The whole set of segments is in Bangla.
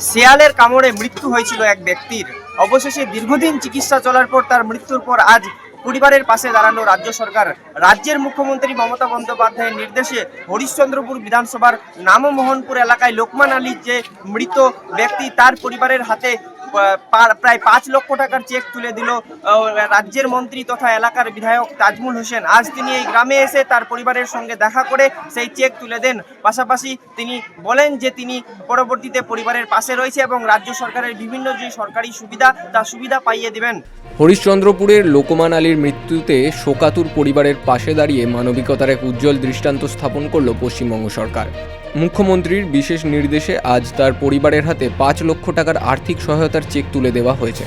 শেয়ালের কামড়ে মৃত্যু হয়েছিল এক ব্যক্তির। অবশেষে দীর্ঘদিন চিকিৎসা চলার পর তার মৃত্যুর পর আজ পরিবারের পাশে দাঁড়ানো রাজ্য সরকার। রাজ্যের মুখ্যমন্ত্রী মমতা বন্দ্যোপাধ্যায়ের নির্দেশে হরিশ্চন্দ্রপুর বিধানসভার নামমোহনপুর এলাকায় লোকমান আলীর যে মৃত ব্যক্তি, তার পরিবারের হাতে প্রায় পাঁচ লক্ষ টাকার চেক তুলে দিল রাজ্যের মন্ত্রী তথা এলাকার বিধায়ক তাজমুল হোসেন। আজ তিনি এই গ্রামে এসে তার পরিবারের সঙ্গে দেখা করে সেই চেক তুলে দেন। পাশাপাশি তিনি বলেন যে তিনি পরবর্তীতে পরিবারের পাশে রয়েছে এবং রাজ্য সরকারের বিভিন্ন যে সরকারি সুবিধা তার সুবিধা পাইয়ে দিবেন। হরিশ্চন্দ্রপুরের লোকমান আলীর মৃত্যুতে শোকাতুর পরিবারের পাশে দাঁড়িয়ে মানবিকতার এক উজ্জ্বল দৃষ্টান্ত স্থাপন করল পশ্চিমবঙ্গ সরকার। মুখ্যমন্ত্রীর বিশেষ নির্দেশে আজ তার পরিবারের হাতে পাঁচ লক্ষ টাকার আর্থিক সহায়তার চেক তুলে দেওয়া হয়েছে।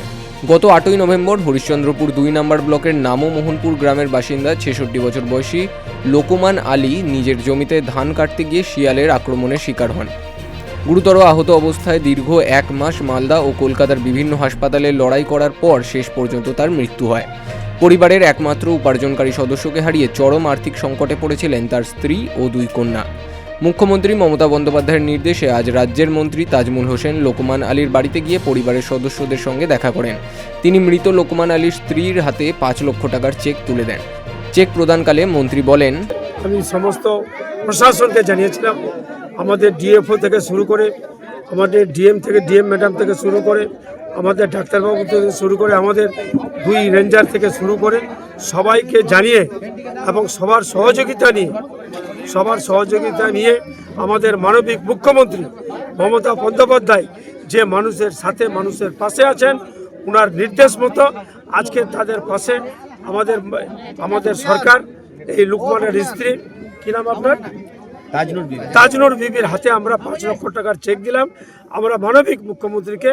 গত আটই নভেম্বর হরিশ্চন্দ্রপুর দুই নম্বর ব্লকের নামো মোহনপুর গ্রামের বাসিন্দা ছেষট্টি বছর বয়সী লোকমান আলী নিজের জমিতে ধান কাটতে গিয়ে শিয়ালের আক্রমণের শিকার হন। গুরুতর আহত অবস্থায় দীর্ঘ এক মাস মালদা ও কলকাতার বিভিন্ন হাসপাতালে লড়াই করার পর শেষ পর্যন্ত তার মৃত্যু হয়। পরিবারের একমাত্র উপার্জনকারী সদস্যকে হারিয়ে চরম আর্থিক সংকটে পড়েছিলেন তার স্ত্রী ও দুই কন্যা। মুখ্যমন্ত্রী মমতা বন্দ্যোপাধ্যায়ের নির্দেশে আজ রাজ্যের মন্ত্রী তাজমুল হোসেন লোকমান আলীর বাড়িতে গিয়ে পরিবারের সদস্যদের সঙ্গে দেখা করেন। তিনি মৃত লোকমান আলীর স্ত্রীর হাতে পাঁচ লক্ষ টাকার চেক তুলে দেন। চেক প্রদানকালে মন্ত্রী বলেন, আমি সমস্ত প্রশাসনকে জানিয়েছিলাম, আমাদের ডিএফও থেকে শুরু করে, আমাদের ডিএম থেকে ডিএম ম্যাডাম থেকে শুরু করে, আমাদের ডাক্তারবাবু থেকে শুরু করে, আমাদের দুই রেঞ্জার থেকে শুরু করে, সবাইকে জানিয়ে এবং সবার সহযোগিতা নিয়ে, সবার সহযোগিতা নিয়ে আমাদের মানবিক মুখ্যমন্ত্রী মমতা বন্দ্যোপাধ্যায় যে মানুষের সাথে মানুষের পাশে আছেন ওনার নির্দেশ মতো আজকে তাদের পাশে আমাদের আমাদের সরকার, এই লুকমানের স্ত্রী কি নাম আপনার? তাজনুর বিবির হাতে আমরা পাঁচ লক্ষ টাকার চেক দিলাম। আমরা মানবিক মুখ্যমন্ত্রীকে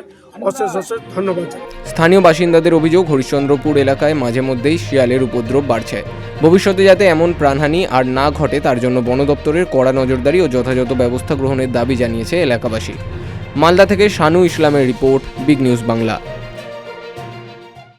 অশেষ অশেষ ধন্যবাদ স্থানীয় বাসিন্দাদের অভিযোগ হরিশ্চন্দ্রপুর এলাকায় মাঝে মধ্যেই শিয়ালের উপদ্রব বাড়ছে। ভবিষ্যতে যাতে এমন প্রাণহানি আর না ঘটে তার জন্য বন দপ্তরের কড়া নজরদারি ও যথাযথ ব্যবস্থা গ্রহণের দাবি জানিয়েছে এলাকাবাসী। মালদা থেকে শানু ইসলামের রিপোর্ট বিগ নিউজ বাংলা।